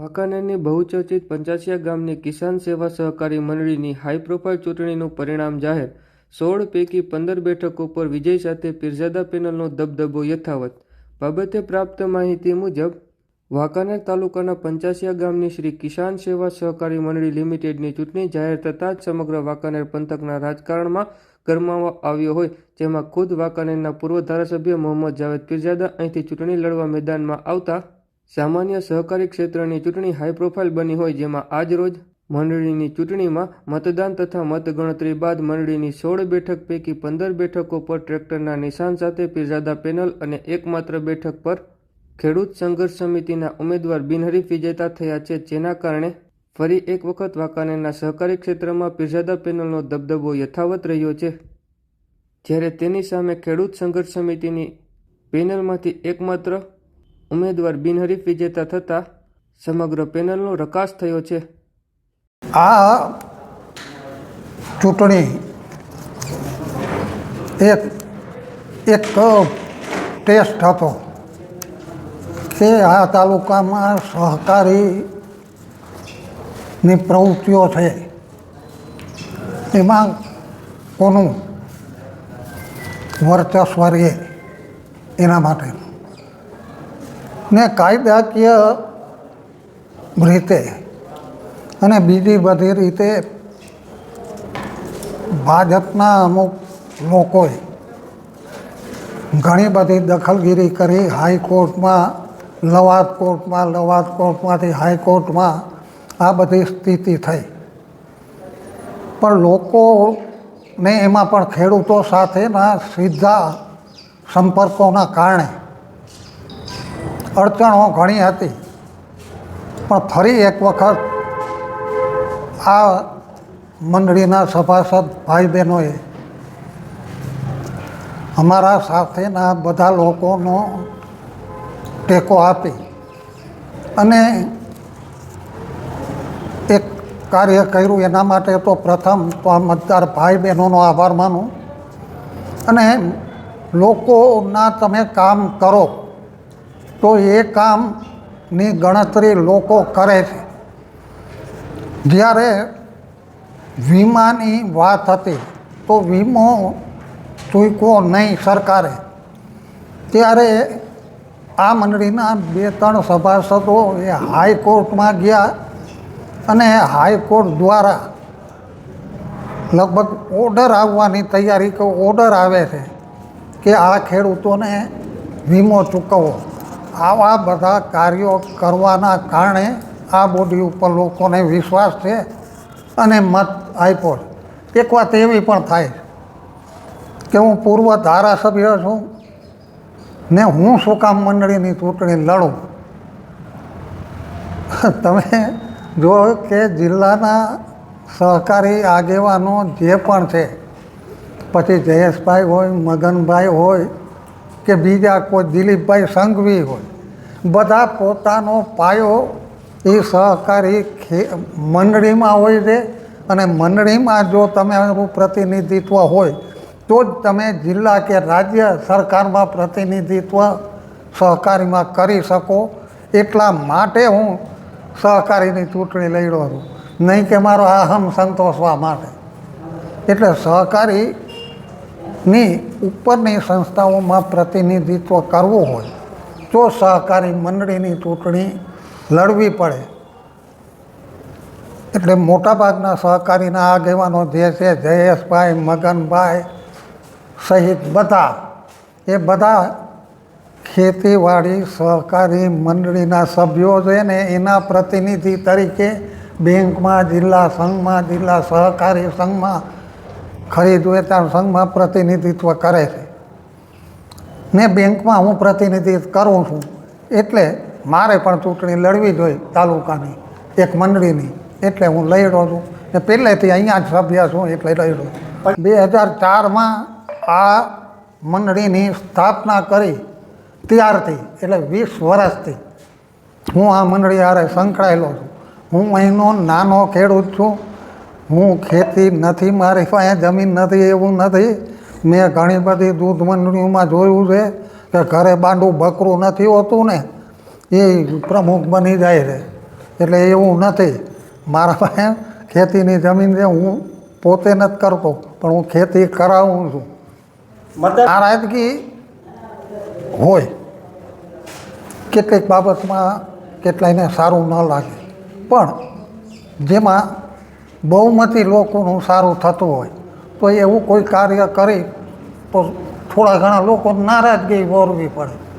વાંકાનેરની બહુચર્ચિત પંચાસિયા ગામની કિસાન સેવા સહકારી મંડળીની હાઈ પ્રોફાઇલ ચૂંટણીનું પરિણામ જાહેર. સોળ પૈકી પંદર બેઠકો પર વિજય સાથે પીરઝાદા પેનલનો દબદબો યથાવત. બાબતે પ્રાપ્ત માહિતી મુજબ, વાંકાનેર તાલુકાના પંચાસિયા ગામની શ્રી કિસાન સેવા સહકારી મંડળી લિમિટેડની ચૂંટણી જાહેર થતાં જ સમગ્ર વાંકાનેર પંથકના રાજકારણમાં ગરમાવો આવ્યો હોય, જેમાં ખુદ વાંકાનેરના પૂર્વ ધારાસભ્ય મોહમ્મદ જાવેદ પીરઝાદા અહીંથી ચૂંટણી લડવા મેદાનમાં આવતા સામાન્ય સહકારી ક્ષેત્રની ચૂંટણી હાઈ પ્રોફાઇલ બની હોય જેમાં આજ રોજ મંડળીની ચૂંટણીમાં મતદાન તથા મતગણતરી બાદ મંડળીની સોળ બેઠક પૈકી પંદર બેઠકો પર ટ્રેક્ટરના નિશાન સાથે પીરઝાદા પેનલ અને એકમાત્ર બેઠક પર ખેડૂત સંઘર્ષ સમિતિના ઉમેદવાર બિનહરીફ વિજેતા થયા છે. જેના કારણે ફરી એક વખત વાંકાનેરના સહકારી ક્ષેત્રમાં પીરઝાદા પેનલનો દબદબો યથાવત રહ્યો છે. જ્યારે તેની સામે ખેડૂત સંઘર્ષ સમિતિની પેનલમાંથી એકમાત્ર ઉમેદવાર બિનહરીફ વિજેતા થતાં સમગ્ર પેનલનો રકાસ થયો છે. આ ચૂંટણી એક એક ટેસ્ટ હતો કે આ તાલુકામાં સહકારીની પ્રવૃત્તિઓ છે. એમાં કોનું વર્ચસ્વ રહે એના માટે. ને કાયદાકીય રીતે અને બીજી બધી રીતે ભાજપના અમુક લોકોએ ઘણી બધી દખલગીરી કરી હાઈકોર્ટમાં, લવાદ કોર્ટમાં, લવાદ કોર્ટમાંથી હાઈકોર્ટમાં આ બધી સ્થિતિ થઈ. પણ લોકોને એમાં પણ ખેડૂતો સાથેના સીધા સંપર્કોના કારણે અડચણો ઘણી હતી. પણ ફરી એક વખત આ મંડળીના સભાસદ ભાઈ બહેનોએ અમારા સાથેના બધા લોકોનો ટેકો આપી અને એક કાર્ય કર્યું. એના માટે તો પ્રથમ તો આ મતદાર ભાઈ બહેનોનો આભાર માનું. અને લોકોના તમે કામ કરો. તો એ કામની ગણતરી લોકો કરે છે. જ્યારે વીમાની વાત હતી, તો વીમો ચૂકવો નહીં સરકારે. ત્યારે આ મંડળીના બે ત્રણ સભાસદો એ હાઈકોર્ટમાં ગયા અને હાઈકોર્ટ દ્વારા લગભગ ઓર્ડર આવવાની તૈયારી, કે ઓર્ડર આવે છે કે આ ખેડૂતોને વીમો ચૂકવવો. આવા બધા કાર્યો કરવાના કારણે આ બોડી ઉપર લોકોને વિશ્વાસ છે અને મત આપ્યો છે. એક વાત એવી પણ થાય કે હું પૂર્વ ધારાસભ્ય છું ને હું શું કામ મંડળીની ચૂંટણી લડું તમે જો કે જિલ્લાના સહકારી આગેવાનો જે પણ છે, પછી જયેશભાઈ હોય, મગનભાઈ હોય કે બીજા કોઈ દિલીપભાઈ સંઘવી હોય, બધા પોતાનો પાયો એ સહકારી મંડળીમાં હોય છે અને મંડળીમાં જો તમે પ્રતિનિધિત્વ હોય, તો જ તમે જિલ્લા કે રાજ્ય સરકારમાં પ્રતિનિધિત્વ સહકારીમાં કરી શકો. એટલા માટે હું સહકારીની ચૂંટણી લડ્યો છું. નહીં કે મારો અહમ સંતોષવા માટે. એટલે સહકારીની ઉપરની સંસ્થાઓમાં પ્રતિનિધિત્વ કરવું હોય, તો સહકારી મંડળીની ચૂંટણી લડવી પડે. એટલે મોટાભાગના સહકારીના આગેવાનો જે છે, જયેશભાઈ, મગનભાઈ સહિત બધા, એ બધા ખેતીવાડી સહકારી મંડળીના સભ્યો છે ને એના પ્રતિનિધિ તરીકે બેંકમાં, જિલ્લા સંઘમાં, જિલ્લા સહકારી સંઘમાં ખરીદ વેચાણ સંઘમાં પ્રતિનિધિત્વ કરે છે. ને બેંકમાં હું પ્રતિનિધિત્વ કરું છું. એટલે મારે પણ ચૂંટણી લડવી જોઈએ તાલુકાની, એક મંડળીની. એટલે હું લડ્યો છું. ને પહેલેથી અહીંયા જ સભ્ય છું એટલે લડ્યો બે હજાર ચારમાં આ મંડળીની સ્થાપના કરી ત્યારથી, એટલે વીસ વર્ષથી હું આ મંડળી હારે સંકળાયેલો છું. હું અહીંનો નાનો ખેડૂત છું. હું ખેતી નથી મારી પાસે જમીન નથી એવું નથી. મેં ઘણી બધી દૂધ મંડળીઓમાં જોયું છે કે ઘરે બાંડું બકરું નથી હોતું ને એ પ્રમુખ બની જાય છે. એટલે એવું નથી. મારા પાસે ખેતીની જમીન છે હું પોતે નથી કરતો પણ હું ખેતી કરાવું છું. નારાજગી હોય. કેટલીક બાબતમાં કેટલાયને સારું ન લાગે. પણ જેમાં બહુમતી લોકોનું સારું થતું હોય. તો એવું કોઈ કાર્ય કરી તો થોડા ઘણા લોકો નારાજગી વોરવી પડે.